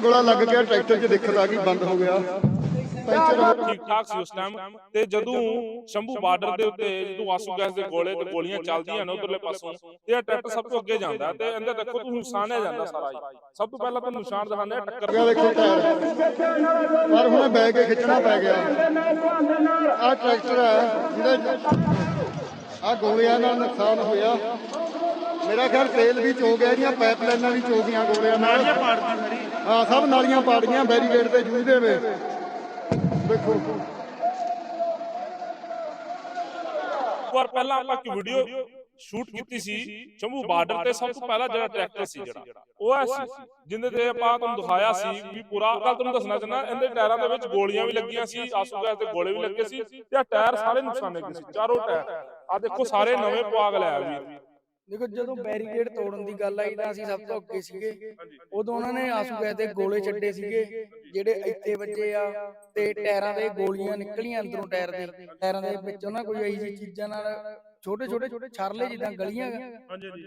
ਗੋਲਾ ਲੱਗ ਗਿਆ ਟਰੈਕਟਰ 'ਚ ਦਿੱਕਤ ਆ ਗਈ ਬੰਦ ਹੋ ਗਿਆ। ਪੈਂਚਰ ਹੋ ਠੀਕ ਠਾਕ ਸੀ ਉਸ ਟਾਈਮ ਤੇ ਜਦੋਂ ਸ਼ੰਭੂ ਬਾਰਡਰ ਦੇ ਉੱਤੇ ਜਦੋਂ ਆਸੂ ਗੈਸ ਦੇ ਗੋਲੇ ਤੇ ਗੋਲੀਆਂ ਚੱਲਦੀਆਂ ਨੇ ਉਧਰਲੇ ਪਾਸੋਂ ਤੇ ਇਹ ਟਰੈਕਟਰ ਸਭ ਤੋਂ ਅੱਗੇ ਜਾਂਦਾ ਤੇ ਇਹਦੇ ਦੇਖੋ ਤੁਸੀਂ ਨੁਕਸਾਨ ਹੈ ਜਾਂਦਾ ਸਾਰਾ ਹੀ। ਸਭ ਤੋਂ ਪਹਿਲਾਂ ਤਾਂ ਨੁਕਸਾਨ ਦਿਖਾਉਂਦੇ ਆ ਟੱਕਰ ਗਿਆ ਦੇਖੋ ਟਾਇਰ। ਪਰ ਹੁਣ ਬੈ ਕੇ ਖਿੱਚਣਾ ਪੈ ਗਿਆ। ਆ ਟਰੈਕਟਰ ਹੈ ਜਿਹਦਾ ਆ ਗੋਲਿਆਂ ਨਾਲ ਨੁਕਸਾਨ ਹੋਇਆ। ਮੇਰਾ ਖਿਆਲ ਤੇਲ ਵੀ ਚੋ ਗਿਆ ਇਹਦੀਆਂ ਪਾਈਪਲਾਈਨਾਂ ਵੀ ਚੋ ਗਈਆਂ ਗੋਲਿਆਂ ਨਾਲ ਹਾਂ ਸਭ ਨਾਲੀਆਂ ਪਾੜ ਗਈਆਂ ਬੈਰੀਗੇਡ ਤੇ ਜੂਝਦੇ ਵੇ। ਦੇਖੋ। ਵਾਰ ਪਹਿਲਾਂ ਆਪਾਂ ਇੱਕ ਵੀਡੀਓ ਸ਼ੂਟ ਕੀਤੀ ਸੀ ਸ਼ੰਭੂ ਬਾਰਡਰ ਤੇ ਸਭ ਤੋਂ ਪਹਿਲਾਂ ਜਿਹੜਾ ਟਰੈਕਟਰ ਸੀ ਜਿਹੜਾ ਉਹ ਐ ਸੀ ਜਿੰਦੇ ਤੇ ਆਪਾਂ ਤੁਹਾਨੂੰ ਦਿਖਾਇਆ ਸੀ ਵੀ ਪੂਰਾ ਗੱਲ ਤੁਹਾਨੂੰ ਦੱਸਣਾ ਚਾਹੁੰਦਾ ਇਹਦੇ ਟਾਇਰਾਂ ਦੇ ਵਿੱਚ ਗੋਲੀਆਂ ਵੀ ਲੱਗੀਆਂ ਸੀ ਆਸੂ ਗੈਸ ਦੇ ਗੋਲੇ ਵੀ ਲੱਗੇ ਸੀ ਤੇ ਆ ਟਾਇਰ ਸਾਰੇ ਨੁਕਸਾਨੇ ਗਏ ਸੀ ਚਾਰੋਂ ਟਾਇਰ। ਆ ਦੇਖੋ ਸਾਰੇ ਨਵੇਂ ਪਵਾ ਕੇ ਲਿਆ ਵੀਰ। ਦੇਖੋ ਜਦੋਂ ਬੈਰੀਕੇਡ ਤੋੜਨ ਦੀ ਗੱਲ ਆਈ ਤਾਂ ਅਸੀਂ ਸਭ ਤੋਂ ਅੱਗੇ ਸੀਗੇ। ਉਦੋਂ ਉਹਨਾਂ ਨੇ ਆਸੂ ਗੈਸ ਦੇ ਗੋਲੇ ਛੱਡੇ ਸੀਗੇ ਜਿਹੜੇ ਇੱਥੇ ਵੱਜੇ ਆ ਤੇ ਟਾਇਰਾਂ ਦੇ ਗੋਲੀਆਂ ਨਿਕਲੀਆਂ ਅੰਦਰੋਂ ਟਾਇਰ ਦੇ। ਟਾਇਰਾਂ ਦੇ। ਵਿੱਚੋਂ ਨਾ ਕੋਈ ਇਹੀ ਜਿਹੀ ਚੀਜ਼ਾਂ ਨਾਲ ਛੋਟੇ ਛੋਟੇ ਛਰਲੇ ਜਿੱਦਾਂ ਗਲੀਆਂ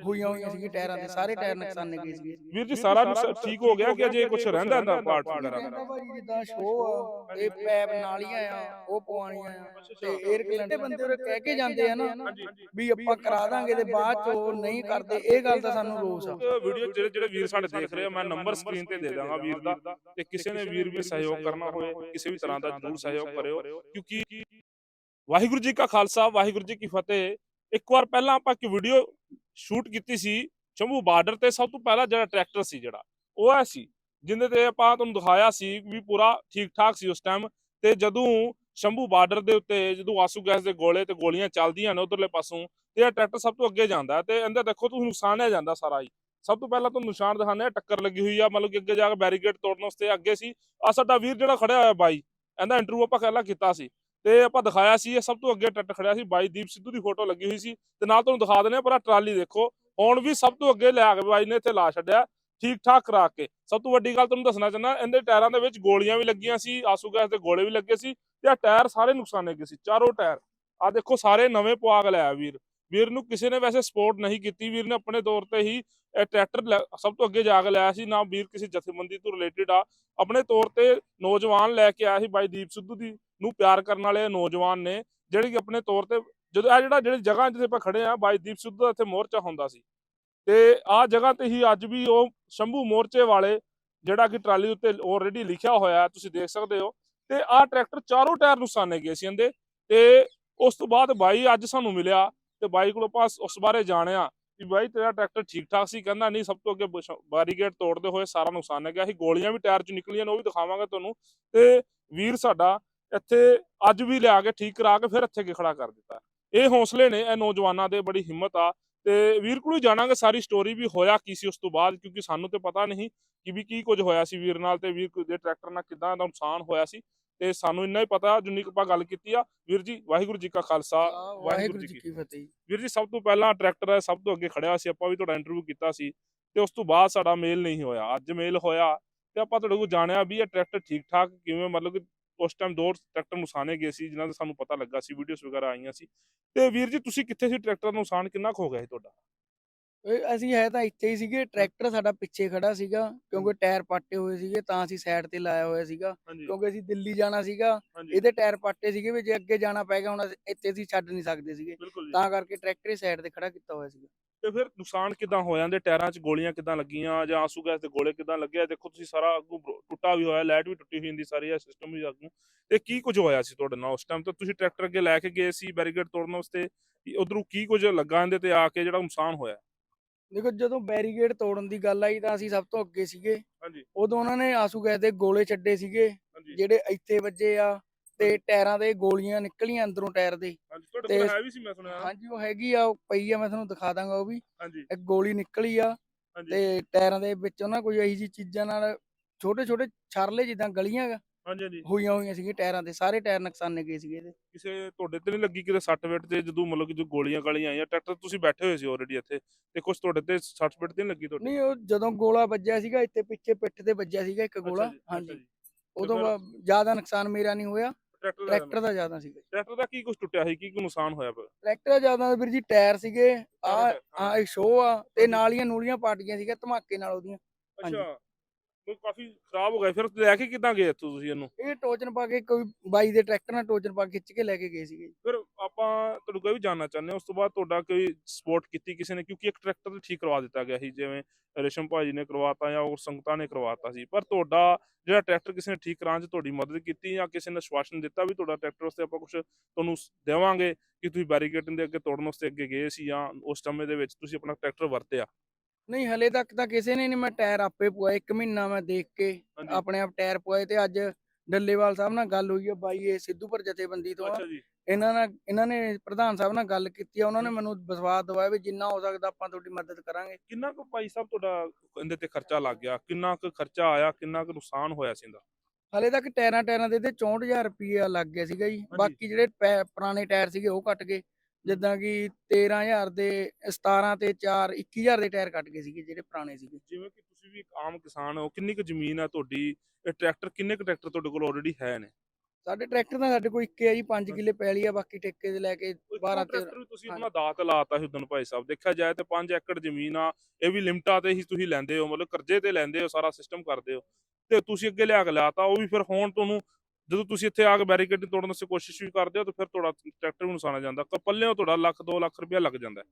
ਹੋਈਆਂ ਹੋਈਆਂ ਸੀਗੀਆਂ ਟਾਇਰਾਂ ਦੇ ਸਾਰੇ ਟਾਇਰ ਨੁਕਸਾਨੇ ਗਏ ਸੀਗੇ। ਵੀਰ ਜੀ ਸਾਰਾ ਠੀਕ ਹੋ ਗਿਆ ਕਿ ਅਜੇ ਕੁਝ ਰਹਿੰਦਾ ਇਹਦਾ ਪਾਰਟ ਵਗੈਰਾ ਜਿੱਦਾਂ ਸ਼ੋਅ ਆ ਇਹ ਪੈਪ ਨਾਲੀਆਂ ਆ ਉਹ ਪਵਾਉਣੀਆਂ ਆ। ਤੇ 에ਅਰ ਕਲੈਂਡੇ ਬੰਦੇ ਉਹ ਕਹਿ ਕੇ ਜਾਂਦੇ ਆ ਨਾ ਵੀ ਆਪਾਂ ਕਰਾ ਦਾਂਗੇ ਤੇ ਬਾਅਦ ਚ ਉਹ ਨਹੀਂ ਕਰਦੇ। ਇਹ ਗੱਲ ਦਾ ਸਾਨੂੰ ਰੋਸ ਆ। ਵੀਡੀਓ ਜਿਹੜੇ ਜਿਹੜੇ ਵੀਰ ਸਾਡੇ ਦੇਖ ਰਹੇ ਆ ਮੈਂ ਨੰਬਰ ਸਕਰੀਨ ਤੇ ਦੇ ਦਾਂਗਾ ਵੀਰ ਦਾ। ਤੇ ਕਿਸੇ ਨੇ ਵੀਰ ਵੀ ਸਹਿਯੋਗ ਕਰਨਾ ਹੋਵੇ ਕਿਸੇ ਵੀ ਤਰ੍ਹਾਂ ਦਾ ਜਰੂਰ ਸਹਿਯੋਗ ਕਰਿਓ। ਕਿਉਂਕਿ ਵਾਹਿਗੁਰੂ ਜੀ ਕਾ ਖਾਲਸਾ, ਵਾਹਿਗੁਰੂ ਜੀ ਕੀ ਫਤਿਹ। ਇੱਕ ਵਾਰ ਪਹਿਲਾਂ ਆਪਾਂ ਇੱਕ ਵੀਡੀਓ ਸ਼ੂਟ ਕੀਤੀ ਸੀ ਸ਼ੰਭੂ ਬਾਰਡਰ ਤੇ ਸਭ ਤੋਂ ਪਹਿਲਾਂ ਜਿਹੜਾ ਟਰੈਕਟਰ ਸੀ ਜਿਹੜਾ, ਉਹ ਐ ਸੀ, ਜਿੰਦੇ ਤੇ ਆਪਾਂ ਤੁਹਾਨੂੰ ਦਿਖਾਇਆ ਸੀ ਵੀ ਪੂਰਾ ਠੀਕ ਠਾਕ ਸੀ ਉਸ ਟਾਈਮ ਤੇ ਜਦੋਂ ਸ਼ੰਭੂ ਬਾਰਡਰ ਦੇ ਉੱਤੇ, ਜਦੋਂ ਆਸੂ ਗੈਸ ਦੇ ਗੋਲੇ ਤੇ ਗੋਲੀਆਂ ਚੱਲਦੀਆਂ ਨੇ ਉਧਰਲੇ ਪਾਸੋਂ, ਤੇ ਇਹ ਟਰੈਕਟਰ ਸਭ ਤੋਂ ਅੱਗੇ ਜਾਂਦਾ ਹੈ ਤੇ ਇਹਦਾ ਦੇਖੋ ਤੁਸੀਂ ਨੁਕਸਾਨ ਹੈ ਜਾਂਦਾ ਸਾਰਾ ਹੀ। ਸਭ ਤੋਂ ਪਹਿਲਾਂ ਤੁਹਾਨੂੰ ਨਿਸ਼ਾਨ ਦਿਖਾਣੇ ਆ ਟੱਕਰ ਲੱਗੀ ਹੋਈ ਆ, ਮਤਲਬ ਕਿ ਅੱਗੇ ਜਾ ਕੇ ਬੈਰੀਕੇਡ ਤੋੜਨ ਵਾਸਤੇ ਅੱਗੇ ਸੀ। ਆ ਸਾਡਾ ਵੀਰ ਜਿਹੜਾ ਖੜਿਆ ਹੋਇਆ ਬਾਈ, ਇਹਦਾ ਇੰਟਰਵਿਊ ਆਪਾਂ ਪਹਿਲਾਂ ਕੀਤਾ ਸੀ। ਤੇ ਆਪਾਂ ਦਿਖਾਇਆ ਸੀ, ਇਹ ਸਭ ਤੋਂ ਅੱਗੇ ਟਰੈਕਟਰ ਖੜਿਆ ਸੀ, ਬਾਈ ਦੀਪ ਸਿੱਧੂ ਦੀ ਫੋਟੋ ਲੱਗੀ ਹੋਈ ਸੀ, ਤੇ ਨਾਲ ਤੁਹਾਨੂੰ ਦਿਖਾ ਦਿੰਦੇ ਆ ਪਰ ਟਰਾਲੀ ਦੇਖੋ, ਹੁਣ ਵੀ ਸਭ ਤੋਂ ਅੱਗੇ ਲਿਆ ਕੇ ਬਾਈ ਨੇ ਇੱਥੇ ਲਾ ਛੱਡਿਆ ਠੀਕ ਠਾਕ ਕਰਾ ਕੇ। ਸਭ ਤੋਂ ਵੱਡੀ ਗੱਲ ਤੁਹਾਨੂੰ ਦੱਸਣਾ ਚਾਹੁੰਦਾ, ਇਹਦੇ ਟਾਇਰਾਂ ਦੇ ਵਿੱਚ ਗੋਲੀਆਂ ਵੀ ਲੱਗੀਆਂ ਸੀ, ਆਸੂ ਗੈਸ ਦੇ ਗੋਲੇ ਵੀ ਲੱਗੇ ਸੀ, ਤੇ ਆ ਟਾਇਰ ਸਾਰੇ ਨੁਕਸਾਨੇ ਗਏ ਸੀ, ਚਾਰੋਂ ਟਾਇਰ। ਆ ਦੇਖੋ, ਸਾਰੇ ਨਵੇਂ ਪਵਾ ਕੇ ਲਿਆ ਵੀਰ। ਵੀਰ ਨੂੰ ਕਿਸੇ ਨੇ ਵੈਸੇ ਸਪੋਰਟ ਨਹੀਂ ਕੀਤੀ, ਵੀਰ ਨੇ ਆਪਣੇ ਤੌਰ ਤੇ ਹੀ ਟਰੈਕਟਰ ਲੈ- ਸਭ ਤੋਂ ਅੱਗੇ ਜਾ ਕੇ ਲਿਆਇਆ ਸੀ, ਨਾ ਵੀਰ ਕਿਸੇ ਜਥੇਬੰਦੀ ਤੋਂ ਰਿਲੇਟਡ ਆ। ਆਪਣੇ ਤੌਰ ਤੇ ਨੌਜਵਾਨ ਲੈ ਕੇ ਆਇਆ ਸੀ ਬਾਈ ਦੀਪ ਸਿੱਧੂ ਦੀ ਨੂੰ ਪਿਆਰ ਕਰਨ ਵਾਲੇ ਨੌਜਵਾਨ ਨੇ, ਜਿਹੜੇ ਕਿ ਆਪਣੇ ਤੌਰ ਤੇ ਜਦੋਂ ਇਹ ਜਿਹੜਾ, ਜਿਹੜੀ ਜਗ੍ਹਾ ਜਿੱਥੇ ਆਪਾਂ ਖੜੇ ਆ ਬਾਈ ਦੀਪ ਸਿੱਧੂ ਦਾ ਇੱਥੇ ਮੋਰਚਾ ਹੁੰਦਾ ਸੀ। ਤੇ ਆ ਜਗ੍ਹਾ ਤੇ ਹੀ ਅੱਜ ਵੀ ਉਹ ਸ਼ੰਭੂ ਮੋਰਚੇ ਵਾਲੇ, ਜਿਹੜਾ ਕਿ ਟਰਾਲੀ ਉੱਤੇ ਆਲਰੇਡੀ ਲਿਖਿਆ ਹੋਇਆ ਤੁਸੀਂ ਦੇਖ ਸਕਦੇ ਹੋ। ਤੇ ਆ ਟਰੈਕਟਰ ਚਾਰੋਂ ਟਾਇਰ ਨੁਕਸਾਨੇ ਗਏ ਸੀ ਇਹਦੇ। ਤੇ ਉਸ ਤੋਂ ਬਾਅਦ ਬਾਈ ਅੱਜ ਸਾਨੂੰ ਮਿਲਿਆ ਤੇ ਬਾਈ ਕੋਲ ਆਪਾਂ ਉਸ ਬਾਰੇ ਜਾਣਿਆ ਕਿ ਬਾਈ ਤੇਰਾ ਟਰੈਕਟਰ ਠੀਕ ਠਾਕ ਸੀ। ਕਹਿੰਦਾ, ਨਹੀਂ, ਸਭ ਤੋਂ ਅੱਗੇ ਬੈਰੀਕੇਡ ਤੋੜਦੇ ਹੋਏ ਸਾਰਾ ਨੁਕਸਾਨ ਗਿਆ ਸੀ ਗੋਲੀਆਂ ਵੀ ਟਾਇਰ ਚ ਨਿਕਲੀਆਂ ਨੇ, ਉਹ ਵੀ ਦਿਖਾਵਾਂਗੇ ਤੁਹਾਨੂੰ। ਤੇ ਵੀਰ ਸਾਡਾ ਇੱਥੇ ਅੱਜ ਵੀ ਲਿਆ ਕੇ ਠੀਕ ਕਰਾ ਕੇ ਫਿਰ ਇੱਥੇ ਅੱਗੇ ਖੜਾ ਕਰ ਦਿੱਤਾ। ਇਹ ਹੌਸਲੇ ਨੇ ਇਹ ਨੌਜਵਾਨਾਂ ਦੇ ਬੜੀ ਹਿੰਮਤ ਆ। ਤੇ ਵੀਰ ਕੋਲ ਹੀ ਜਾਣਾਂਗੇ ਸਾਰੀ ਸਟੋਰੀ ਵੀ ਹੋਇਆ ਕੀ ਸੀ ਉਸ ਤੋਂ ਬਾਅਦ ਕਿਉਂਕਿ ਸਾਨੂੰ ਤੇ ਪਤਾ ਨਹੀਂ ਕਿ ਵੀ ਕੀ ਕੁਝ ਹੋਇਆ ਸੀ ਵੀਰ ਨਾਲ ਤੇ ਵੀਰ ਦੇ ਟਰੈਕਟਰ ਨਾਲ ਕਿਦਾਂ ਦਾ ਨੁਕਸਾਨ ਹੋਇਆ ਸੀ। ਤੇ ਸਾਨੂੰ ਇੰਨਾ ਹੀ ਪਤਾ ਜਿੰਨੀ ਕੁ ਆਪਾਂ ਗੱਲ ਕੀਤੀ ਆ। ਵੀਰ ਜੀ ਵਾਹਿਗੁਰੂ ਜੀ ਕਾ ਖਾਲਸਾ ਵਾਹਿਗੁਰੂ ਜੀ ਕੀ ਫਤਿਹ। ਵੀਰ ਜੀ ਸਭ ਤੋਂ ਪਹਿਲਾਂ ਟਰੈਕਟਰ ਹੈ ਸਭ ਤੋਂ ਅੱਗੇ ਖੜਿਆ ਸੀ ਆਪਾਂ ਵੀ ਤੁਹਾਡਾ ਇੰਟਰਵਿਊ ਕੀਤਾ ਸੀ। ਤੇ ਉਸ ਤੋਂ ਬਾਅਦ ਸਾਡਾ ਮੇਲ ਨਹੀਂ ਹੋਇਆ। ਅੱਜ ਮੇਲ ਹੋਇਆ ਤੇ ਆਪਾਂ ਤੁਹਾਡੇ ਕੋਲ ਜਾਣਿਆ ਵੀ ਇਹ ਟਰੈਕਟਰ ਠੀਕ ਠਾਕ ਕਿਵੇਂ ਮਤਲਬ ਕਿ ਉਸ ਟਾਈਮ ਦੋ ਟਰੈਕਟਰ ਨੁਕਸਾਨੇ ਗਏ ਸੀ, ਜਿਨ੍ਹਾਂ ਦਾ ਸਾਨੂੰ ਪਤਾ ਲੱਗਾ ਸੀ ਵੀਡੀਓਜ਼ ਵਗੈਰਾ ਆਈਆਂ ਸੀ। ਤੇ ਵੀਰ ਜੀ, ਤੁਸੀਂ ਕਿੱਥੇ ਸੀ? ਟਰੈਕਟਰ ਦਾ ਨੁਕਸਾਨ ਕਿੰਨਾ ਕੁ ਹੋ ਗਿਆ ਸੀ ਤੁਹਾਡਾ? ਅਸੀਂ ਹੈ ਤਾਂ ਇੱਥੇ ਹੀ ਸੀਗੇ ਟਰੈਕਟਰ ਸਾਡਾ ਪਿੱਛੇ ਖੜਾ ਸੀਗਾ ਕਿਉਂਕਿ ਟਾਇਰ ਪਾਟੇ ਹੋਏ ਸੀਗੇ ਤਾਂ ਅਸੀਂ ਸਾਈਡ ਤੇ ਲਾਇਆ ਹੋਇਆ ਸੀਗਾ ਹਾਂਜੀ। ਕਿਉਂਕਿ ਅਸੀਂ ਦਿੱਲੀ ਜਾਣਾ ਸੀਗਾ ਹਾਂਜੀ। ਇਹਦੇ ਟਾਇਰ ਪਾਟੇ ਸੀਗੇ ਵੀ ਜੇ ਅੱਗੇ ਜਾਣਾ ਪੈ ਗਿਆ ਹੁਣ ਅਸੀਂ- ਇੱਥੇ ਅਸੀਂ ਛੱਡ ਨਹੀਂ ਸਕਦੇ ਸੀਗੇ ਬਿਲਕੁਲ ਜੀ। ਤਾਂ ਕਰਕੇ ਟਰੈਕਟਰ ਹੀ ਸਾਈਡ ਤੇ ਖੜਾ ਕੀਤਾ ਹੋਇਆ ਸੀਗਾ। ਤੇ ਫਿਰ ਨੁਕਸਾਨ ਕਿਦਾਂ ਹੋ ਜਾਂਦੇ? ਟਾਇਰਾਂ 'ਚ ਗੋਲੀਆਂ ਕਿਦਾਂ ਲੱਗੀਆਂ ਜਾਂ ਆਂਸੂ ਗੈਸ ਦੇ ਗੋਲੇ ਕਿਦਾਂ ਲੱਗੇ? ਦੇਖੋ ਤੁਸੀਂ ਸਾਰਾ ਅੱਗੋਂ ਬਰੋ- ਟੁੱਟਾ ਵੀ ਹੋਇਆ ਲਾਈਟ ਵੀ ਟੁੱਟੀ ਹੋਈ ਹੁੰਦੀ ਸਾਰੀ ਆ ਸਿਸਟਮ ਵੀ ਅੱਗੋਂ। ਤੇ ਕੀ ਕੁਝ ਹੋਇਆ ਸੀ ਤੁਹਾਡੇ ਨਾਲ ਉਸ ਟਾਈਮ ਤੇ? ਤੁਸੀਂ ਟਰੈਕਟਰ ਅੱਗੇ ਲੈ ਕੇ ਗਏ ਸੀ ਬੈਰੀਕੇਡ ਤੋੜਨ ਵਾਸਤੇ ਉਧਰੋਂ ਕੀ ਕੁਝ ਲੱਗਾ ਇਹਦੇ ਤੇ ਆ ਕੇ ਜਿਹੜਾ ਨੁਕਸਾਨ ਹੋਇਆ? ਦੇਖੋ ਜਦੋਂ ਬੈਰੀਕੇਡ ਤੋੜਨ ਦੀ ਗੱਲ ਆਈ ਤਾਂ ਅਸੀਂ ਸਭ ਤੋਂ ਅੱਗੇ ਸੀਗੇ। ਹਾਂਜੀ। ਉਦੋਂ ਉਹਨਾਂ ਨੇ ਆਸੂ ਗੈਸ ਦੇ ਗੋਲੇ ਛੱਡੇ ਸੀਗੇ ਹਾਂਜੀ। ਜਿਹੜੇ ਇੱਥੇ ਵੱਜੇ ਆ ਤੇ ਟਾਇਰਾਂ ਦੇ ਗੋਲੀਆਂ ਨਿਕਲੀਆਂ ਅੰਦਰੋਂ ਟਾਇਰ ਦੇ। ਹਾਂਜੀ ਤੁਹਾਡੇ ਤੇ- ਕੋਲ ਹੈ ਵੀ ਸੀ ਮੈਂ ਸੁਣਿਆ। ਹਾਂਜੀ ਉਹ ਹੈਗੀ ਆ ਉਹ ਪਈ ਆ ਮੈਂ ਤੁਹਾਨੂੰ ਦਿਖਾ ਦਾਂਗਾ ਉਹ ਵੀ। ਹਾਂਜੀ। ਇੱਕ ਗੋਲੀ ਨਿਕਲੀ ਆ ਤੇ ਟਾਇਰਾਂ ਦੇ ਵਿੱਚੋਂ ਨਾ ਕੋਈ ਇਹੀ ਜਿਹੀ ਚੀਜ਼ਾਂ ਨਾਲ ਛੋਟੇ ਛੋਟੇ ਛਰਲੇ ਜਿੱਦਾਂ ਗਲੀਆਂ ਹਾਂਜੀ ਹਾਂਜੀ। ਹੋਈਆਂ ਹੋਈਆਂ ਸੀਗੀਆਂ ਟਾਇਰਾਂ ਦੇ ਸਾਰੇ ਟਾਇਰ ਨੁਕਸਾਨੇ ਗਏ ਸੀਗੇ ਇਹਦੇ। ਕਿਸੇ ਤੁਹਾਡੇ ਤੇ ਨਹੀਂ ਲੱਗੀ ਕਿਤੇ 60 ਮਿੰਟ ਤੇ ਜਦੋਂ ਮਤਲਬ ਕਿ ਜੋ ਗੋਲੀਆਂ ਗਾਲੀਆਂ ਆਈਆਂ ਟਰੈਕਟਰ ਤੁਸੀਂ ਬੈਠੇ ਹੋਏ ਸੀ ਆਲਰੇਡੀ ਇੱਥੇ ਤੇ ਕੁਝ ਤੁਹਾਡੇ ਤੇ 60 ਮਿੰਟ ਤੇ ਨਹੀਂ ਲੱਗੀ ਤੁਹਾਡੀ? ਨਹੀਂ ਉਹ ਜਦੋਂ ਗੋਲਾ ਵੱਜਿਆ ਸੀਗਾ ਇੱਥੇ ਪਿੱਛੇ ਪਿੱਠ ਤੇ ਵੱਜਿਆ ਸੀਗਾ ਇੱਕ ਗੋਲਾ ਅੱਛਾ ਜੀ, ਅੱਛਾ ਹਾਂਜੀ। ਜੀ। ਉਦੋਂ ਫਿਰ- ਜ਼ਿਆਦਾ ਨੁਕਸਾਨ ਮੇਰਾ ਨਹੀਂ ਹੋਇਆ ਟਰੈਕਟਰ ਦਾ ਟਰੈਕਟਰ ਦਾ ਜ਼ਿਆਦਾ ਸੀਗਾ ਟਰੈਕਟਰ ਦਾ ਕੀ ਕੁਝ ਟੁੱਟਿਆ ਸੀ ਕੀ ਕੁ ਨੁਕਸਾਨ ਹੋਇਆ ਫਿਰ? ਟਰੈਕਟਰ ਦਾ ਜ਼ਿਆਦਾ ਵੀਰ ਜੀ ਟਾਇਰ ਸੀਗੇ ਆ ਆ ਇੱਕ ਸ਼ੋਅ ਆ ਤੇ ਨਾਲੀਆਂ ਨੂਲੀਆਂ ਪਾਟ ਗਈਆਂ ਸੀਗੀਆਂ ਧਮਾਕੇ ਨਾਲ ਉਹਦੀਆਂ। ਹਾਂਜੀ। ਅੱਛਾ ਕੋਈ ਕਾਫੀ ਖਰਾਬ ਹੋ ਗਿਆ ਫਿਰ ਲੈ ਕੇ ਕਿੱਦਾਂ ਗਏ ਇੱਥੋਂ ਤੁਸੀਂ ਇਹਨੂੰ? ਇਹ ਟੋਚਨ ਪਾ ਕੇ ਕੋਈ ਬਾਈ ਦੇ ਟਰੈਕਟਰ ਨਾਲ ਟੋਚਨ ਪਾ ਕੇ ਖਿੱਚ ਕੇ ਲੈ ਕੇ ਗਏ ਸੀਗੇ ਫਿਰ ਆਪਾਂ ਤੁਹਾਨੂੰ ਕੋਈ ਵੀ ਜਾਨਣਾ ਚਾਹੁੰਦੇ ਹਾਂ ਉਸ ਤੋਂ ਬਾਅਦ ਤੁਹਾਡਾ ਕੋਈ ਸਪੋਰਟ ਕੀਤੀ ਕਿਸੇ ਨੇ? ਕਿਉਂਕਿ ਇੱਕ ਟਰੈਕਟਰ ਤਾਂ ਠੀਕ ਕਰਵਾ ਦਿੱਤਾ ਗਿਆ ਸੀ ਜਿਵੇਂ ਰੇਸ਼ਮ ਭਾਜੀ ਨੇ ਕਰਵਾਤਾ ਜਾਂ ਹੋਰ ਸੰਗਤਾਂ ਨੇ ਕਰਵਾਤਾ ਸੀ। ਪਰ ਤੁਹਾਡਾ ਜਿਹੜਾ ਟਰੈਕਟਰ ਕਿਸੇ ਨੇ ਠੀਕ ਕਰਾਉਣ 'ਚ ਤੁਹਾਡੀ ਮਦਦ ਕੀਤੀ ਜਾਂ ਕਿਸੇ ਨੇ ਆਸ਼ਵਾਸਨ ਦਿੱਤਾ ਵੀ ਤੁਹਾਡਾ ਟਰੈਕਟਰ ਵਾਸਤੇ ਆਪਾਂ ਕੁਝ ਤੁਹਾਨੂੰ ਦੇਵਾਂਗੇ ਕਿ ਤੁਸੀਂ ਬੈਰੀਕੇਡਿੰਗ ਦੇ ਅੱਗੇ ਤੋੜਨ ਵਾਸਤੇ ਅੱਗੇ ਗਏ ਸੀ ਜਾਂ ਉਸ ਸਮੇਂ ਦੇ ਵਿੱਚ ਤੁਸੀਂ ਆਪਣਾ ਟਰੈਕਟਰ ਵਰਤਿਆ? ਨਹੀਂ ਹਲੇ ਤੱਕ ਤਾਂ ਕਿਸੇ ਨੇ ਨਹੀਂ ਮੈਂ ਟਾਇਰ ਆਪੇ ਪਵਾਏ ਇੱਕ ਮਹੀਨਾ ਮੈਂ ਦੇਖ ਕੇ ਹਾਂਜੀ। ਆਪਣੇ ਆਪ ਟਾਇਰ ਪਵਾਏ ਤੇ ਅੱਜ ਡੱਲੇਵਾਲ ਸਾਹਿਬ ਨਾਲ ਗੱਲ ਹੋਈ ਹੈ ਬਾਈ ਇਹ ਸਿੱਧੂਪੁਰ ਜਥੇਬੰਦੀ ਤੋਂ ਆ। ਅੱਛਾ ਜੀ। ਇਹਨਾਂ ਨਾਲ ਇਹਨਾਂ ਨੇ ਪ੍ਰਧਾਨ ਸਾਹਿਬ ਨਾਲ ਗੱਲ ਕੀਤੀ ਆ ਉਹਨਾਂ ਨੇ ਮੈਨੂੰ ਵਿਸ਼ਵਾਸ ਦਿਵਾਇਆ ਵੀ ਜਿੰਨਾ ਹੋ ਸਕਦਾ ਆਪਾਂ ਤੁਹਾਡੀ ਮਦਦ ਕਰਾਂਗੇ। ਕਿੰਨਾ ਕੁ ਭਾਈ ਸਾਹਿਬ ਤੁਹਾਡਾ ਇਹਦੇ ਤੇ ਖਰਚਾ ਲੱਗ ਗਿਆ? ਕਿੰਨਾ ਕੁ ਖਰਚਾ ਆਇਆ? ਕਿੰਨਾ ਕੁ ਨੁਕਸਾਨ ਹੋਇਆ ਸੀ ਇਹਦਾ? ਹਲੇ ਤੱਕ ਟਾਇਰਾਂ ਟਾਇਰਾਂ ਦੇ ਤੇ 64000 ਰੁਪਏ ਲੱਗ ਗਿਆ ਸੀਗਾ ਜੀ। ਬਾਕੀ ਜਿਹੜੇ ਪੈ- ਪੁਰਾਣੇ ਟਾਇਰ ਸੀਗੇ ਉਹ ਕੱਟ ਗਏ। ਜਿੱਦਾਂ ਕਿ 13000 ਦੇ 17 ਤੇ 4 21000 ਦੇ ਟਾਇਰ ਕੱਟ ਗਏ ਸੀਗੇ ਜਿਹੜੇ ਪੁਰਾਣੇ ਸੀਗੇ। ਜਿਵੇਂ ਕਿ ਤੁਸੀਂ ਵੀ ਇੱਕ ਆਮ ਕਿਸਾਨ ਹੋ ਕਿੰਨੀ ਕੁ ਜ਼ਮੀਨ ਹੈ ਤੁਹਾਡੀ? ਇਹ ਟਰੈਕਟਰ ਕਿੰਨੇ ਕੁ ਟਰੈਕਟਰ ਤੁਹਾਡੇ ਕੋਲ ਆਲਰੇਡੀ ਹੈ ਨੇ? ਸਾਡੇ ਟਰੈਕਟਰ ਤਾਂ ਸਾਡੇ ਕੋਲ ਇੱਕੇ ਆ ਜੀ 5 ਕਿੱਲੇ ਪੈਲੀ ਆ ਬਾਕੀ ਠੇਕੇ ਦੇ ਲੈ ਕੇ 12 13 ਟਰੈਕਟਰ ਵੀ ਤੁਸੀਂ ਆਪਣਾ ਦਾਤ ਲਾਤਾ ਸੀ ਉਦੋਂ ਭਾਈ ਸਾਹਿਬ ਦੇਖਿਆ ਜਾਏ ਤੇ 5 ਏਕੜ ਜ਼ਮੀਨ ਆ ਇਹ ਵੀ ਲਿਮਟਾਂ ਤੇ ਹੀ ਤੁਸੀਂ ਲੈਂਦੇ ਹੋ ਮਤਲਬ ਕਰਜ਼ੇ ਤੇ ਲੈਂਦੇ ਹੋ ਸਾਰਾ ਸਿਸਟਮ ਕਰਦੇ ਹੋ। ਤੇ ਤੁਸੀਂ ਅੱਗੇ ਲਿਆ ਕੇ ਲਾਤਾ ਉਹ ਵੀ ਫਿਰ ਹੁਣ ਤੁਹਾਨੂੰ ਜਦੋਂ ਤੁਸੀਂ ਇੱਥੇ ਆ ਕੇ ਬੈਰੀਕੇਡ ਤੋੜਨ ਦੀ ਕੋਸ਼ਿਸ਼ ਵੀ ਕਰਦੇ ਹੋ ਤਾਂ ਫਿਰ ਤੁਹਾਡਾ ਟਰੈਕਟਰ ਵੀ ਨੁਕਸਾਨਾ ਜਾਂਦਾ। ਕ- ਪੱਲਿਓਂ ਤੁਹਾਡਾ ਲੱਖ 2 ਲੱਖ ਰੁਪਇਆ ਲੱਗ ਜਾਂਦਾ।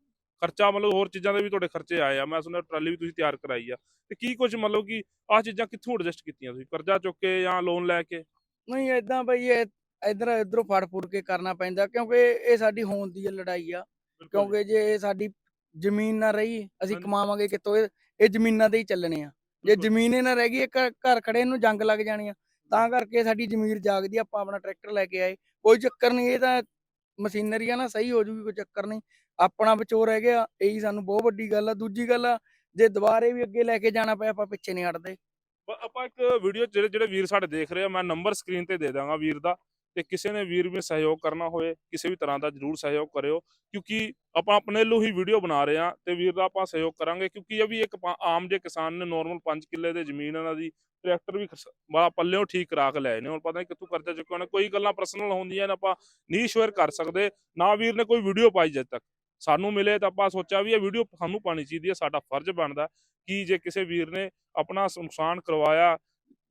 ਖਰਚਾ ਮਤਲਬ ਹੋਰ ਚੀਜ਼ਾਂ ਦੇ ਵੀ ਤੁਹਾਡੇ ਖਰਚੇ ਆਏ ਆ। ਮੈਂ ਸੁਣਿਆ ਟਰਾਲੀ ਵੀ ਤੁਸੀਂ ਤਿਆਰ ਕਰਾਈ ਆ। ਤੇ ਕੀ ਕੁਝ ਮਤਲਬ ਕਿ ਆਹ ਚੀਜ਼ਾਂ ਕਿੱਥੋਂ ਐਡਜਸਟ ਕੀਤੀਆਂ ਤੁਸੀਂ? ਕਰਜ਼ਾ ਚੁੱਕ ਕੇ ਜਾਂ ਲੋਨ ਲੈ ਕੇ? ਨਹੀਂ ਏਦਾਂ ਬਈ ਇਹ ਇਧਰ ਇਧਰੋਂ ਫੜ ਫੁੜ ਕੇ ਕਰਨਾ ਪੈਂਦਾ ਕਿਉਂਕਿ ਇਹ ਸਾਡੀ ਹੋਣ ਦੀ ਲੜਾਈ ਆ। ਕਿਉਂਕਿ ਜੇ ਇਹ ਸਾਡੀ ਜ਼ਮੀਨ ਨਾ ਰਹੀ ਅਸੀਂ। ਕਮਾਵਾਂਗੇ ਕਿੱਥੋਂ? ਇਹ ਜ਼ਮੀਨਾਂ ਤੇ ਹੀ ਚੱਲਣੇ ਆ। ਜੇ। ਜ਼ਮੀਨ ਹੀ ਨਾ ਰਹਿ ਗਈ ਘਰ ਖੜੇ ਨੂੰ ਜੰਗ ਲੱਗ ਜਾਣੀ ਆ। ਤਾਂ ਕਰਕੇ ਸਾਡੀ ਜ਼ਮੀਰ ਜਾਗਦੀ ਆ, ਆਪਾਂ ਆਪਣਾ ਟਰੈਕਟਰ ਲੈ ਕੇ ਆਏ। ਕੋਈ ਚੱਕਰ ਨਹੀਂ ਇਹ ਤਾਂ ਮਸ਼ੀਨਰੀ ਆ ਨਾ ਸਹੀ ਹੋ ਜੂਗੀ ਕੋਈ ਚੱਕਰ ਨਹੀਂ। ਆਪਣਾ ਵਿਚੋਰ ਰਹਿ ਗਿਆ ਇਹੀ ਸਾਨੂੰ ਬਹੁਤ ਵੱਡੀ ਗੱਲ ਆ। ਦੂਜੀ ਗੱਲ ਆ ਜੇ ਦੁਬਾਰੇ ਵੀ ਅੱਗੇ ਲੈ ਕੇ ਜਾਣਾ ਪਿਆ ਆਪਾਂ ਪਿੱਛੇ ਨਹੀਂ ਹਟਦੇ। ਆਪਾਂ ਇੱਕ ਵੀਡੀਓ ਜਿਹੜੇ ਜਿਹੜੇ ਵੀਰ ਸਾਡੇ ਦੇਖ ਰਹੇ ਆ ਮੈਂ ਨੰਬਰ ਸਕਰੀਨ ਤੇ ਦੇ ਦਾਂਗਾ ਵੀਰ ਦਾ। ਤੇ ਕਿਸੇ ਨੇ ਵੀਰ ਵੀ ਸਹਿਯੋਗ ਕਰਨਾ ਹੋਵੇ ਕਿਸੇ ਵੀ ਤਰ੍ਹਾਂ ਦਾ ਜਰੂਰ ਸਹਿਯੋਗ ਕਰਿਓ, ਕਿਉਂਕਿ ਆਪਾਂ ਆਪਣੇ ਲਈ ਹੀ ਵੀਡੀਓ ਬਣਾ ਰਹੇ ਆ ਤੇ ਵੀਰ ਦਾ ਆਪਾਂ ਸਹਿਯੋਗ ਕਰਾਂਗੇ, ਕਿਉਂਕਿ ਇਹ ਵੀ ਇੱਕ ਪਾ- ਆਮ ਜੇ ਕਿਸਾਨ ਨੇ ਨਾਰਮਲ 5 ਕਿੱਲੇ ਦੇ ਜ਼ਮੀਨ ਇਹਨਾਂ ਦੀ ਟਰੈਕਟਰ ਵੀ ਖਰਚ- ਬੜਾ ਪੱਲਿਓਂ ਠੀਕ ਕਰਾ ਕੇ ਲਏ ਨੇ, ਹੁਣ ਪਤਾ ਨਹੀਂ ਕਿੱਥੋਂ ਕਰਜ਼ਾ ਚੁੱਕਿਆ ਨੇ ਕੋਈ ਗੱਲਾਂ ਪਰਸਨਲ ਹੁੰਦੀਆਂ ਨੇ ਆਪਾਂ ਨਹੀਂ ਸ਼ੇਅਰ ਕਰ ਸਕਦੇ, ਨਾ ਵੀਰ ਨੇ ਕੋਈ ਵੀਡੀਓ ਪਾਈ ਜਦ ਤੱਕ। ਸਾਨੂੰ ਮਿਲੇ ਤਾਂ ਆਪਾਂ ਸੋਚਿਆ ਵੀ ਇਹ ਵੀਡੀਓ ਸਾਨੂੰ ਪਾਣੀ ਚਾਹੀਦੀ ਹੈ, ਸਾਡਾ ਫਰਜ਼ ਬਣਦਾ ਕਿ ਜੇ ਕਿਸੇ ਵੀਰ ਨੇ ਆਪਣਾ ਨੁਕਸਾਨ ਕਰਵਾਇਆ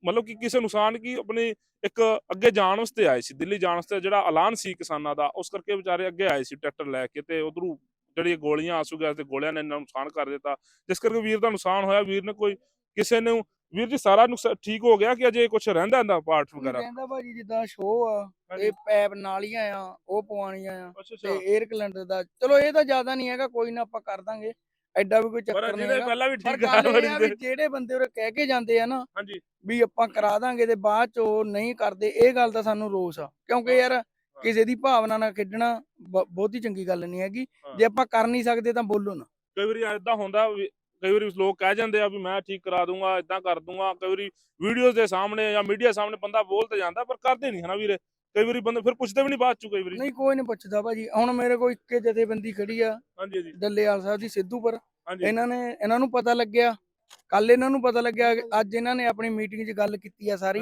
ਮਤਲਬ ਕਿ ਕਿਸੇ ਨੁਕਸਾਨ ਕੀ ਆਪਣੀ ਇੱਕ ਅੱਗੇ ਜਾਣ ਵਾਸਤੇ ਆਏ ਸੀ ਦਿੱਲੀ ਜਾਣ ਵਾਸਤੇ ਜਿਹੜਾ ਐਲਾਨ ਸੀ ਕਿਸਾਨਾਂ ਦਾ ਉਸ ਕਰਕੇ ਵਿਚਾਰੇ ਅੱਗੇ ਆਏ ਸੀ ਟਰੈਕਟਰ ਲੈ ਕੇ ਤੇ ਉਧਰੋਂ ਜਿਹੜੀ ਗੋਲੀਆਂ ਆਸੂ ਗੈਸ ਤੇ ਗੋਲਿਆਂ ਨੇ ਇਹਨਾਂ ਨੁਕਸਾਨ ਕਰ ਦਿੱਤਾ ਜਿਸ ਕਰਕੇ ਵੀਰ ਦਾ ਨੁਕਸਾਨ ਹੋਇਆ ਵੀਰ ਨੇ ਕੋਈ ਕਿਸੇ ਨੂੰ ਵੀਰ ਜੀ ਸਾਰਾ ਨੁਕਸਾਨ ਠੀਕ ਹੋ ਗਿਆ ਕਿ ਅਜੇ ਕੁਝ ਰਹਿੰਦਾ ਇਹਦਾ ਪਾਰਟ ਵਗੈਰਾ? ਕਹਿੰਦਾ ਭਾਜੀ ਜਿੱਦਾਂ ਸ਼ੋਅ ਆ। ਇਹ ਪੈਪ ਨਾਲੀਆਂ ਆ ਉਹ ਪਵਾਉਣੀਆਂ ਆ ਤੇ 에ਅਰ ਕਲੈਂਡਰ ਦਾ ਚਲੋ ਇਹ ਤਾਂ ਜ਼ਿਆਦਾ ਨਹੀਂ ਹੈਗਾ ਕੋਈ ਨਾ ਆਪਾਂ ਕਰ ਦਾਂਗੇ। ਐਡਾ ਵੀ ਕੋਈ ਪਰ ਚੱਕਰ ਨਹੀਂ ਜਿਹਨੇ ਹੈਗਾ। ਪਹਿਲਾਂ ਵੀ ਪਰ ਠੀਕ ਗੱਲ ਇਹ ਆ ਵੀ ਜਿਹੜੇ ਬੰਦੇ ਉਹ ਕਹਿ ਕੇ ਜਾਂਦੇ ਆ ਨਾ ਹਾਂਜੀ। ਵੀ ਆਪਾਂ ਕਰਾ ਦਾਂਗੇ ਤੇ ਬਾਅਦ ਚ ਉਹ ਨਹੀਂ ਕਰਦੇ ਇਹ ਗੱਲ ਦਾ ਸਾਨੂੰ ਰੋਸ ਆ। ਕਿਉਂਕਿ ਯਾਰ ਕਿਸੇ ਦੀ ਭਾਵਨਾ ਨਾਲ ਖੇਡਣਾ ਬ- ਬਹੁਤੀ ਚੰਗੀ ਗੱਲ ਨਹੀਂ ਹੈਗੀ। ਹਾਂ। ਜੇ ਆਪਾਂ ਕਰ ਨਹੀਂ ਸਕਦੇ ਤਾਂ ਬੋਲੋ ਨਾ। ਕਈ ਵਾਰੀ ਐਦਾਂ ਹੁੰਦਾ ਵੀ- ਕਈ ਵਾਰੀ ਲੋਕ ਕਹਿ ਜਾਂਦੇ ਆ ਵੀ ਮੈਂ ਠੀਕ ਕਰਾ ਦੂੰਗਾ ਇਦਾਂ ਕਰ ਦੂੰਗਾ। ਕਈ ਵਾਰੀ ਵੀਡੀਓਜ਼ ਦੇ ਸਾਹਮਣੇ ਜਾਂ ਮੀਡੀਆ ਸਾਹਮਣੇ ਬੰਦਾ ਬੋਲ ਤੇ ਜਾਂਦਾ ਪਰ ਕਰਦੇ ਨਹੀਂ ਹਨਾ ਵੀਰੇ। ਕਈ ਵਾਰੀ ਬੰਦੇ ਫਿਰ ਪੁੱਛਦੇ ਵੀ ਨਹੀਂ ਬਾਅਦ ਚ ਕਈ ਵਾਰੀ। ਨਹੀਂ ਕੋਈ ਨਹੀਂ ਪੁੱਛਦਾ ਭਾਜੀ। ਹੁਣ ਮੇਰੇ ਕੋਲ ਇੱਕੇ ਜਥੇਬੰਦੀ ਖੜੀ ਆ। ਹਾਂਜੀ ਡੱਲੇਵਾਲ ਸਾਹਿਬ ਦੀ ਸਿੱਧੂਪੁਰ ਇਹਨਾਂ ਨੇ ਇਹਨਾਂ ਨੂੰ ਪਤਾ ਲੱਗਿਆ। ਕੱਲ ਇਹਨਾਂ ਨੂੰ ਪਤਾ ਲੱਗਿਆ ਅੱਜ ਇਹਨਾਂ ਨੇ ਆਪਣੀ ਮੀਟਿੰਗ 'ਚ ਗੱਲ ਕੀਤੀ ਆ ਸਾਰੀ।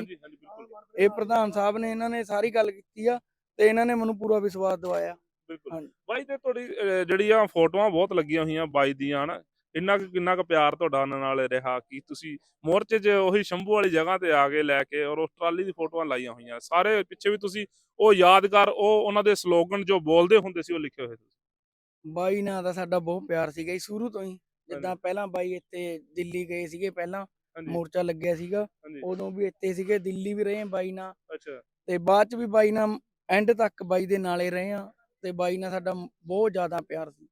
ਇਹ ਪ੍ਰਧਾਨ ਸਾਹਿਬ ਨੇ ਇਹਨਾਂ ਨੇ ਸਾਰੀ ਗੱਲ ਕੀਤੀ ਆ ਤੇ ਇਹਨਾਂ ਨੇ ਮੈਨੂੰ ਪੂਰਾ ਵਿਸ਼ਵਾਸ ਦਿਵਾਇਆ। ਬਿਲਕੁਲ। ਬਾਈ ਤੇ ਤੁਹਾਡੀ ਅਹ, ਜਿਹੜੀਆਂ ਫੋਟੋਆਂ ਬਹੁਤ ਲੱਗੀਆਂ ਹੋਈਆਂ ਬਾਈ ਦੀਆਂ ਹਨ? ਇੰਨਾ ਕੁ ਕਿੰਨਾ ਕੁ ਪਿਆਰ ਤੁਹਾਡਾ ਉਹਨਾਂ ਨਾਲ ਰਿਹਾ ਕਿ ਤੁਸੀਂ ਮੋਰਚੇ 'ਚ ਉਹੀ ਸ਼ੰਭੂ ਵਾਲੀ ਜਗ੍ਹਾ ਤੇ ਆ ਕੇ ਲੈ ਕੇ ਔਰ ਉਸ ਟਰਾਲੀ ਦੀ ਫੋਟੋਆਂ ਲਾਈਆਂ ਹੋਈਆਂ। ਸਾਰੇ ਪਿੱਛੇ ਵੀ ਤੁਸੀਂ ਉਹ ਯਾਦਗਾਰ ਉਹ ਉਹਨਾਂ ਦੇ ਸਲੋਗਨ ਜੋ ਬੋਲਦੇ ਹੁੰਦੇ ਸੀ ਉਹ ਲਿਖੇ ਹੋਏ ਸੀ ਬਾਈ ਨਾਲ ਦਾ ਸਾਡਾ ਬਹੁਤ ਪਿਆਰ ਸੀਗਾ ਜੀ ਸ਼ੁਰੂ ਤੋਂ ਹੀ। ਜਿੱਦਾਂ ਪਹਿਲਾਂ ਬਾਈ ਇੱਥੇ ਦਿੱਲੀ ਗਏ ਸੀਗੇ ਪਹਿਲਾਂ ਮੋਰਚਾ ਲੱਗਿਆ ਸੀਗਾ ਉਦੋਂ ਵੀ ਇੱਥੇ ਸੀਗੇ ਦਿੱਲੀ ਵੀ ਰਹੇ ਬਾਈ ਨਾਲ ਅੱਛਾ। ਤੇ ਬਾਅਦ ਚ ਵੀ ਬਾਈ ਨਾਲ ਐਂਡ ਤੱਕ ਬਾਈ ਦੇ ਨਾਲੇ ਰਹੇ ਆ ਤੇ ਬਾਈ ਨਾਲ ਸਾਡਾ ਬਹੁਤ ਜ਼ਿਆਦਾ ਪਿਆਰ ਸੀ।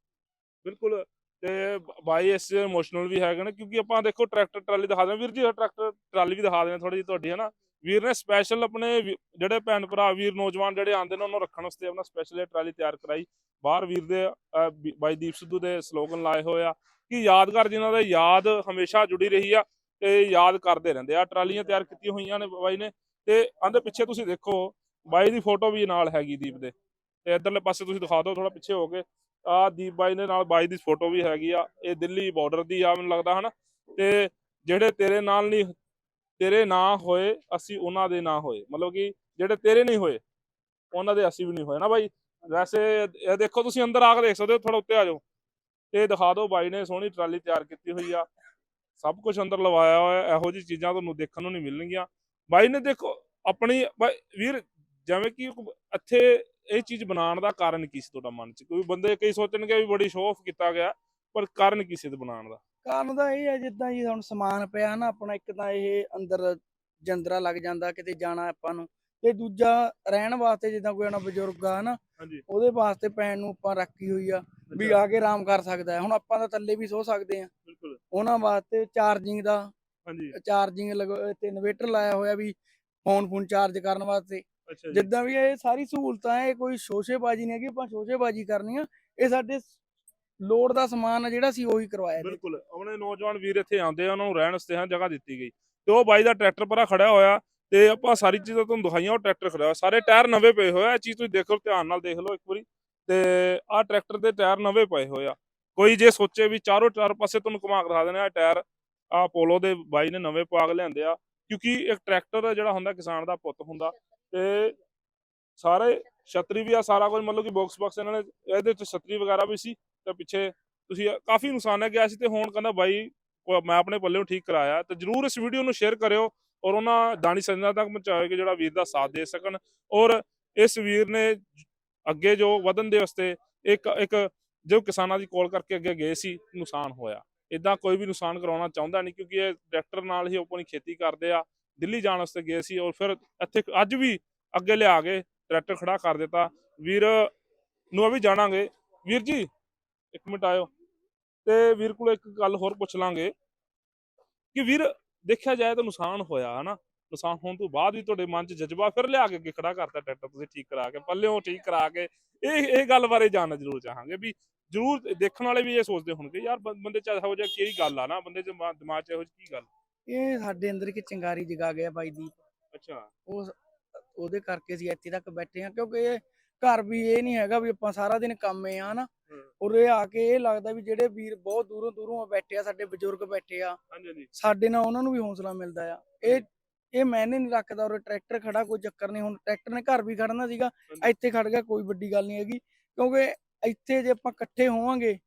ਬਿਲਕੁਲ ਤੇ ਬਾਈ ਇਸ ਇਮੋਸ਼ਨਲ ਵੀ ਹੈਗੇ ਨੇ, ਕਿਉਂਕਿ ਆਪਾਂ ਦੇਖੋ ਟਰੈਕਟਰ ਟਰਾਲੀ ਦਿਖਾ ਦਿੰਦੇ ਵੀਰ ਜੀ ਟਰੈਕਟਰ ਟਰਾਲੀ ਵੀ ਦਿਖਾ ਦਿੰਦੇ ਥੋੜੀ ਜਿਹੀ ਤੁਹਾਡੀ ਹੈ ਨਾ ਵੀਰ ਨੇ ਸਪੈਸ਼ਲ ਆਪਣੇ ਜਿਹੜੇ ਭੈਣ ਭਰਾ, ਵੀਰ ਨੌਜਵਾਨ ਜਿਹੜੇ ਆਂਦੇ ਨੇ, ਉਹਨਾਂ ਰੱਖਣ ਵਾਸਤੇ ਆਪਣਾ ਸਪੈਸ਼ਲ ਇਹ ਟਰਾਲੀ ਤਿਆਰ ਕਰਾਈ। ਬਾਹਰ ਵੀਰ ਦੇ ਬਾਈ ਦੀਪ ਸਿੱਧੂ ਦੇ ਸਲੋਗਨ ਲਾਏ ਹੋਏ ਆ ਕਿ ਯਾਦਗਾਰ ਜਿਨ੍ਹਾਂ ਦਾ ਯਾਦ ਹਮੇਸ਼ਾ ਜੁੜੀ ਰਹੀ ਆ ਤੇ ਯਾਦ ਕਰਦੇ ਰਹਿੰਦੇ ਆ। ਟਰਾਲੀਆਂ ਤਿਆਰ ਕੀਤੀਆਂ ਹੋਈਆਂ ਨੇ ਬਾਈ ਨੇ ਤੇ ਆਂਦੇ ਪਿੱਛੇ ਤੁਸੀਂ ਦੇਖੋ, ਬਾਈ ਦੀ ਫੋਟੋ ਵੀ ਨਾਲ ਹੈਗੀ ਦੀਪ ਦੇ। ਤੇ ਇਧਰਲੇ ਪਾਸੇ ਤੁਸੀਂ ਦਿਖਾ ਦਿਓ ਥੋੜਾ ਪਿੱਛੇ ਹੋ ਕੇ। ਆ ਦੀਪ ਬਾਈ ਦੇ ਨਾਲ ਬਾਈ ਦੀ ਫੋਟੋ ਵੀ ਹੈਗੀ ਆ, ਇਹ ਦਿੱਲੀ ਬਾਰਡਰ ਦੀ ਆ ਮੈਨੂੰ ਲੱਗਦਾ ਹਨਾ, ਤੇ ਜਿਹੜੇ ਤੇਰੇ ਨਾਲ ਨਹੀਂ, ਤੇਰੇ ਨਾ ਹੋਏ, ਅਸੀਂ ਉਹਨਾਂ ਦੇ ਨਾ ਹੋਏ, ਮਤਲਬ ਕਿ ਜਿਹੜੇ ਤੇਰੇ ਨਹੀਂ ਹੋਏ, ਉਹਨਾਂ ਦੇ ਅਸੀਂ ਵੀ ਨਹੀਂ ਹੋਏ ਨਾ ਬਾਈ। ਵੈਸੇ ਇਹ ਦੇਖੋ ਤੁਸੀਂ ਅੰਦਰ ਆ ਕੇ ਦੇਖ ਸਕਦੇ ਹੋ ਥੋੜਾ ਉੱਤੇ ਆ ਜਾਓ। ਤੇ ਦਿਖਾ ਦਿਓ ਬਾਈ ਨੇ ਸੋਹਣੀ ਟਰਾਲੀ ਤਿਆਰ ਕੀਤੀ ਹੋਈ ਆ, ਸਭ ਕੁਝ ਅੰਦਰ ਲਵਾਇਆ ਹੋਇਆ, ਇਹੋ ਜਿਹੀ ਚੀਜ਼ਾਂ ਤੁਹਾਨੂੰ ਦੇਖਣ ਨੂੰ ਨਹੀਂ ਮਿਲਣਗੀਆਂ। ਬਾਈ ਨੇ ਦੇਖੋ, ਆਪਣੀ, ਬਾਈ ਵੀਰ, ਜਿਵੇਂ ਕਿ ਇੱਥੇ ਇਹ ਚੀਜ਼ ਬਣਾਉਣ ਦਾ ਕਾਰਨ ਕੀ ਸੀ ਤੁਹਾਡਾ ਮਨ ਚ? ਕੋਈ ਬੰਦੇ ਕਈ ਸੋਚਣਗੇ ਵੀ ਬੜੀ ਸ਼ੋਅ ਆਫ ਕੀਤਾ ਗਿਆ ਪਰ ਕਾਰਨ ਕੀ ਸੀ ਇਹ ਬਣਾਉਣ ਦਾ? ਕਾਰਨ ਤਾਂ ਇਹ ਹੈ ਜਿੱਦਾਂ ਜੀ ਹੁਣ ਸਮਾਨ ਪਿਆ ਨਾ ਆਪਣਾ ਇੱਕ ਤਾਂ ਇਹ ਅੰਦਰ ਜੰਦਰਾ ਲੱਗ ਜਾਂਦਾ ਕਿਤੇ ਜਾਣਾ ਆਪਾਂ ਨੂੰ। ਤੇ ਦੂਜਾ ਰਹਿਣ ਵਾਸਤੇ ਜਿੱਦਾਂ ਕੋਈ ਨਾ ਬਜ਼ੁਰਗ ਆ ਨਾ ਹਾਂਜੀ। ਉਹਦੇ ਵਾਸਤੇ ਪੈਣ ਨੂੰ ਆਪਾਂ ਰੱਖੀ ਹੋਈ ਆ ਵੀ ਆ ਕੇ ਆਰਾਮ ਕਰ ਸਕਦਾ ਹੈ। ਹੁਣ ਆਪਾਂ ਤਾਂ ਥੱਲੇ ਵੀ ਸੋ ਸਕਦੇ ਆ ਬਿਲਕੁਲ। ਉਹਨਾਂ ਵਾਸਤੇ ਚਾਰਜਿੰਗ ਦਾ ਹਾਂਜੀ। ਚਾਰਜਿੰਗ ਤੇ ਇਨਵੇਟਰ ਲਾਇਆ ਹੋਇਆ ਵੀ ਫੋਨ ਫੋਨ ਚਾਰਜ ਕਰਨ ਵਾਸਤੇ। ਜਿੱਦਾਂ ਵੀ ਇਹ ਸਾਰੀ ਸਹੂਲਤਾਂ ਹੈ ਇਹ ਕੋਈ ਸ਼ੋਸ਼ੇਬਾਜ਼ੀ ਨਹੀਂ ਹੈਗੀ ਆਪਾਂ ਸ਼ੋਸ਼ੇਬਾਜ਼ੀ ਕਰਨੀ ਆ। ਇਹ ਸਾਡੇ ਲੋੜ ਦਾ ਸਮਾਨ ਆ ਜਿਹੜਾ ਸੀ ਉਹੀ ਕਰਵਾਇਆ। ਬਿਲਕੁਲ। ਆਪਣੇ ਨੌਜਵਾਨ ਵੀਰ ਇੱਥੇ ਆਉਂਦੇ ਆ ਉਹਨਾਂ ਨੂੰ ਰਹਿਣ ਵਾਸਤੇ ਹਾਂ ਜਗ੍ਹਾ ਦਿੱਤੀ ਗਈ। ਤੇ ਉਹ ਬਾਈ ਦਾ ਟਰੈਕਟਰ ਪਰਾ ਖੜਿਆ ਹੋਇਆ ਤੇ ਆਪਾਂ ਸਾਰੀ ਚੀਜ਼ਾਂ ਤੁਹਾਨੂੰ ਦਿਖਾਈਆਂ ਉਹ ਟਰੈਕਟਰ ਹੋਇਆ। ਸਾਰੇ ਟਾਇਰ ਨਵੇਂ ਪਏ ਹੋਏ ਆ ਇਹ ਚੀਜ਼ ਤੁਸੀਂ ਦੇਖੋ ਧਿਆਨ ਨਾਲ ਦੇਖ ਲਓ ਇੱਕ ਵਾਰੀ। ਤੇ ਆਹ ਟਰੈਕਟਰ ਦੇ ਟਾਇਰ ਨਵੇਂ ਪਏ ਹੋਏ ਆ। ਕੋਈ ਜੇ ਸੋਚੇ ਵੀ ਚਾਰੋਂ ਚਾਰ ਪਾਸੇ ਤੁਹਾਨੂੰ ਘੁਮਾ ਕੇ ਦਿਖਾ ਦੇਣੇ ਆ ਟਾਇਰ ਆ ਪੋਲੋ ਦੇ ਬਾਈ ਨੇ ਨਵੇਂ ਪਾ ਕੇ ਲਿਆਂਦੇ ਆ। ਕਿਉਂਕਿ ਇੱਕ ਟਰੈਕਟਰ ਜਿਹੜਾ ਹੁੰਦਾ ਕਿਸਾਨ ਦਾ ਪੁੱਤ ਹੁੰਦਾ ਤੇ ਸਾਰੇ ਛਤਰੀ ਵੀ ਆ, ਸਾਰਾ ਕੁਝ ਮਤਲਬ ਕਿ ਬਾਕਸ ਬਾਕਸ ਇਹਨਾਂ ਨੇ, ਇਹਦੇ ਵਿੱਚ ਛਤਰੀ ਵਗੈਰਾ ਵੀ ਸੀ ਤੇ ਪਿੱਛੇ ਤੁਸੀਂ ਕਾਫੀ ਨੁਕਸਾਨ ਹੈ, ਗਿਆ ਸੀ ਤੇ ਹੁਣ ਕਹਿੰਦਾ ਬਾਈ ਮੈਂ ਆਪਣੇ ਪੱਲੇ ਨੂੰ ਠੀਕ ਕਰਾਇਆ ਤੇ ਜਰੂਰ ਇਸ ਵੀਡੀਓ ਨੂੰ ਸ਼ੇਅਰ ਕਰਿਓ ਔਰ ਉਹਨਾਂ ਦਾਨੀ ਸੱਜਣਾ ਤੱਕ ਪਹੁੰਚਾਇਓ ਕਿ ਜਿਹੜਾ ਵੀਰ ਦਾ ਸਾਥ ਦੇ ਸਕਣ ਔਰ ਇਸ ਵੀਰ ਨੇ ਅੱਗੇ ਜੋ ਵਧਣ ਦੇ ਵਾਸਤੇ ਇੱਕ ਇੱਕ ਜੋ ਕਿਸਾਨਾਂ ਦੀ ਕੋਲ ਕਰਕੇ ਅੱਗੇ ਗਏ ਸੀ, ਨੁਕਸਾਨ ਹੋਇਆ। ਇਦਾਂ ਕੋਈ ਵੀ ਨੁਕਸਾਨ ਕਰਾਉਣਾ ਚਾਹੁੰਦਾ ਨਹੀਂ ਕਿਉਂਕਿ ਇਹ ਟਰੈਕਟਰ ਨਾਲ ਹੀ ਆਪਣੀ ਖੇਤੀ ਕਰਦੇ ਆ ਦਿੱਲੀ ਜਾਣ ਵਾਸਤੇ ਗਏ ਸੀ ਔਰ ਫਿਰ ਇੱਥੇ ਅੱਜ ਵੀ ਅੱਗੇ ਲਿਆ ਕੇ ਟਰੈਕਟਰ ਖੜਾ ਕਰ ਦਿੱਤਾ। ਵੀਰ ਨੂੰ ਵੀ ਜਾਣਾਂਗੇ। ਵੀਰ ਜੀ, ਇੱਕ ਮਿੰਟ ਆਇਓ। ਤੇ ਵੀਰ ਕੋਲ ਇੱਕ ਗੱਲ ਹੋਰ ਪੁੱਛ ਲਾਂਗੇ ਕਿ ਵੀਰ, ਦੇਖਿਆ ਜਾਏ ਤਾਂ ਨੁਕਸਾਨ ਹੋਇਆ, ਹਨਾ? ਨੁਕਸਾਨ ਹੋਣ ਤੋਂ ਬਾਅਦ ਵੀ ਤੁਹਾਡੇ ਮਨ 'ਚ ਜਜ਼ਬਾ ਫਿਰ ਲਿਆ ਕੇ ਅੱਗੇ ਖੜਾ ਕਰਤਾ ਟਰੈਕਟਰ, ਤੁਸੀਂ ਠੀਕ ਕਰਾ ਕੇ, ਪੱਲਿਓਂ ਠੀਕ ਕਰਾ ਕੇ। ਇਹ ਇਹ ਗੱਲ ਬਾਰੇ ਜਾਣਨਾ ਜ਼ਰੂਰ ਚਾਹਾਂਗੇ ਵੀ ਜ਼ਰੂਰ ਦੇਖਣ ਵਾਲੇ ਵੀ ਇਹ ਸੋਚਦੇ ਹੋਣਗੇ, ਯਾਰ ਬੰਦੇ 'ਚ ਇਹੋ ਜਿਹਾ ਕੀ ਗੱਲ ਆ ਨਾ? ਬੰਦੇ 'ਚ ਦਿਮਾਗ 'ਚ ਇਹੋ ਜਿਹੀ ਕੀ ਗੱਲ? ਇਹ ਸਾਡੇ ਅੰਦਰ ਇੱਕ ਚਿੰਗਾਰੀ ਜਗਾ ਗਿਆ ਬਾਈ ਦੀ ਅੱਛਾ। ਉਹ ਉਹਦੇ ਕਰਕੇ ਅਸੀਂ ਇੱਥੇ ਤੱਕ ਬੈਠੇ ਆ ਕਿਉਂਕਿ ਇਹ ਘਰ ਵੀ ਇਹ ਨਹੀਂ ਹੈਗਾ ਵੀ ਆਪਾਂ ਸਾਰਾ ਦਿਨ ਕੰਮੇ ਆ ਨਾ। ਉਰੇ ਆ ਕੇ ਇਹ ਲੱਗਦਾ ਵੀ ਜਿਹੜੇ ਵੀਰ ਬਹੁਤ ਦੂਰੋਂ ਦੂਰੋਂ ਬੈਠੇ ਆ ਸਾਡੇ ਬਜ਼ੁਰਗ ਬੈਠੇ ਆ ਸਾਡੇ ਨਾਲ ਉਹਨਾਂ ਨੂੰ ਵੀ ਹੌਸਲਾ ਮਿਲਦਾ ਆ। ਇਹ ਇਹ ਮੈਨੇ ਨਹੀਂ ਰੱਖਦਾ ਉਰੇ ਟਰੈਕਟਰ ਖੜਾ ਕੋਈ ਚੱਕਰ ਨਹੀਂ ਹੁਣ ਟਰੈਕਟਰ ਨੇ ਘਰ ਵੀ ਖੜਨਾ ਸੀਗਾ ਇੱਥੇ ਖੜ ਗਿਆ ਕੋਈ ਵੱਡੀ ਗੱਲ ਨਹੀਂ ਹੈਗੀ ਕਿਉਂਕਿ ਇੱਥੇ ਜੇ ਆਪਾਂ ਇਕੱਠੇ ਹੋਵਾਂਗੇ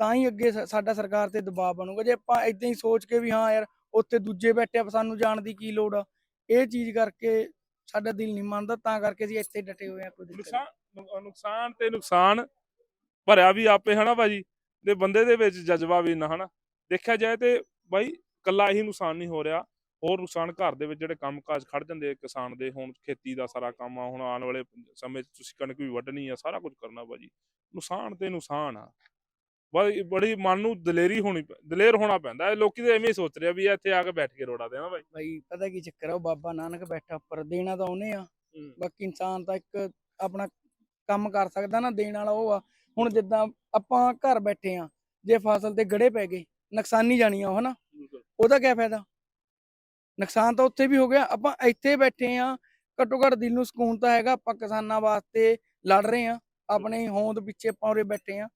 ਤਾਂ ਹੀ ਅੱਗੇ ਸਾਡਾ ਸਰਕਾਰ ਤੇ ਦਬਾਅ ਬਣੂਗਾ। ਜੇ ਆਪਾਂ ਇਦਾਂ ਹੀ ਸੋਚ ਕੇ ਵੀ ਹਾਂ ਯਾਰ ਉੱਥੇ ਦੂਜੇ ਬੈਠੇ ਆ ਸਾਨੂੰ ਜਾਣ ਦੀ ਕੀ ਲੋੜ ਆ? ਇਹ ਚੀਜ਼ ਕਰਕੇ ਸਾਡਾ ਦਿਲ ਨਹੀਂ ਮੰਨਦਾ, ਤਾਂ ਕਰਕੇ ਅਸੀਂ ਇੱਥੇ ਡਟੇ ਹੋਏ ਆ, ਕੋਈ ਦਿੱਕਤ ਨਹੀਂ। ਨੁਕਸਾਨ ਨੁਕਸਾਨ ਤੇ ਨੁਕਸਾਨ ਭਰਿਆ ਵੀ ਆਪੇ, ਹਨਾ ਭਾਜੀ? ਤੇ ਬੰਦੇ ਦੇ ਵਿੱਚ ਜਜ਼ਬਾ ਵੀ ਨਾ ਹਨਾ? ਦੇਖਿਆ ਜਾਏ ਤੇ ਬਾਈ ਕੱਲਾ ਇਹੀ ਨੁਕਸਾਨ ਨਹੀਂ ਹੋ ਰਿਹਾ। ਹੋਰ ਨੁਕਸਾਨ ਘਰ ਦੇ ਵਿੱਚ ਜਿਹੜੇ ਕੰਮਕਾਜ ਖੜ ਜਾਂਦੇ ਆ, ਕਿਸਾਨ ਦੇ, ਹੁਣ ਖੇਤੀ ਦਾ ਸਾਰਾ ਕੰਮ ਆ, ਹੁਣ ਆਉਣ ਵਾਲੇ ਸਮੇਂ 'ਚ ਤੁਸੀਂ ਕਣਕ ਵੀ ਵੱਢਣੀ ਆ, ਸਾਰਾ ਕੁਝ ਕਰਨਾ ਭਾਜੀ। ਨੁਕਸਾਨ ਤੇ ਨੁਕਸਾਨ ਆ। ਬੜੀ ਬੜੀ ਮਨ ਨੂੰ ਦਲੇਰੀ ਹੋਣੀ ਦਲੇਰ ਹੋਣਾ ਪੈਂਦਾ। ਇਹ ਲੋਕੀ ਤਾਂ ਐਵੇਂ ਹੀ ਸੋਚ ਰਹੇ ਵੀ ਇੱਥੇ ਆ ਕੇ ਬੈਠ ਕੇ ਰੋੜਾ ਦੇਣਾ ਭਾਈ ਬਾਈ ਪਤਾ ਕੀ ਚੱਕਰ ਆ ਉਹ ਬਾਬਾ ਨਾਨਕ ਬੈਠਾ ਉੱਪਰ ਦੇਣਾ ਤਾਂ ਉਹਨੇ ਆ। ਬਾਕੀ ਇਨਸਾਨ ਤਾਂ ਇੱਕ ਆਪਣਾ ਕੰਮ ਕਰ ਸਕਦਾ ਨਾ ਦੇਣ ਵਾਲਾ ਉਹ ਆ। ਹੁਣ ਜਿੱਦਾਂ ਆਪਾਂ ਘਰ ਬੈਠੇ ਆ ਜੇ ਫਸਲ ਤੇ ਗੜੇ ਪੈ ਗਏ ਨੁਕਸਾਨੀ ਜਾਣੀ ਆ ਉਹ ਹਨਾ? ਉਹਦਾ ਕੀ ਫਾਇਦਾ? ਨੁਕਸਾਨ ਤਾਂ ਉੱਥੇ ਵੀ ਹੋ ਗਿਆ। ਆਪਾਂ ਇੱਥੇ ਬੈਠੇ ਆ ਘੱਟੋ ਘੱਟ ਦਿਲ ਨੂੰ ਸਕੂਨ ਤਾਂ ਹੈਗਾ ਆਪਾਂ ਕਿਸਾਨਾਂ ਵਾਸਤੇ ਲੜ ਰਹੇ ਆ। ਆਪਣੇ ਹੋਂਦ ਪਿੱਛੇ ਆਪਾਂ ਉਰੇ ਬੈਠੇ ਆ।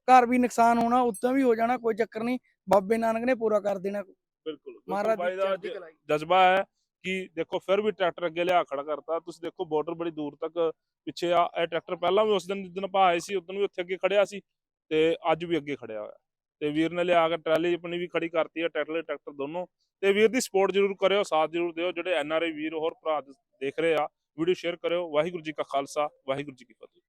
ਘਰ ਵੀ ਨੁਕਸਾਨ ਹੋਣਾ ਉੱਦਾਂ ਵੀ ਹੋ ਜਾਣਾ ਕੋਈ ਚੱਕਰ ਨਹੀਂ ਬਾਬੇ ਨਾਨਕ ਨੇ ਪੂਰਾ ਕਰ ਦੇਣਾ। ਬਿਲਕੁਲ ਮਹਾਰਾਜ ਦੀ ਜ- ਜਜ਼ਬਾ ਹੈ ਕਿ ਦੇਖੋ ਫਿਰ ਵੀ ਟਰੈਕਟਰ ਅੱਗੇ ਲਿਆ ਖੜਾ ਕਰਤਾ। ਤੁਸੀਂ ਦੇਖੋ ਬਾਰਡਰ ਬੜੀ ਦੂਰ ਤੱਕ ਪਿੱਛੇ ਆ ਇਹ ਟਰੈਕਟਰ ਪਹਿਲਾਂ ਵੀ ਉਸ ਦਿਨ ਜਿੱਦਣ ਆਪਾਂ ਆਏ ਸੀ ਉਦੋਂ ਵੀ ਉੱਥੇ ਅੱਗੇ ਖੜਿਆ ਸੀ ਤੇ ਅੱਜ ਵੀ ਅੱਗੇ ਖੜਿਆ ਹੋਇਆ। ਤੇ ਵੀਰ ਨੇ ਲਿਆ ਕੇ ਟਰਾਲੀ ਆਪਣੀ ਵੀ ਖੜੀ ਕਰਤੀ ਹੈ ਟਰੈਕਟਰ ਟਰੈਕਟਰ ਦੋਨੋਂ। ਤੇ ਵੀਰ ਦੀ ਸਪੋਰਟ ਜ਼ਰੂਰ ਕਰਿਓ ਸਾਥ ਜ਼ਰੂਰ ਦਿਓ। ਜਿਹੜੇ ਐਨ ਆਰ ਆਈ ਵੀਰ ਹੋਰ ਭਰਾ ਦੇਖ ਰਹੇ ਆ ਵੀਡੀਓ ਸ਼ੇਅਰ ਕਰਿਓ। ਵਾਹਿਗੁਰੂ ਜੀ ਕਾ ਖਾਲਸਾ ਵਾਹਿਗੁਰੂ ਜੀ ਕੀ ਫਤਿਹ।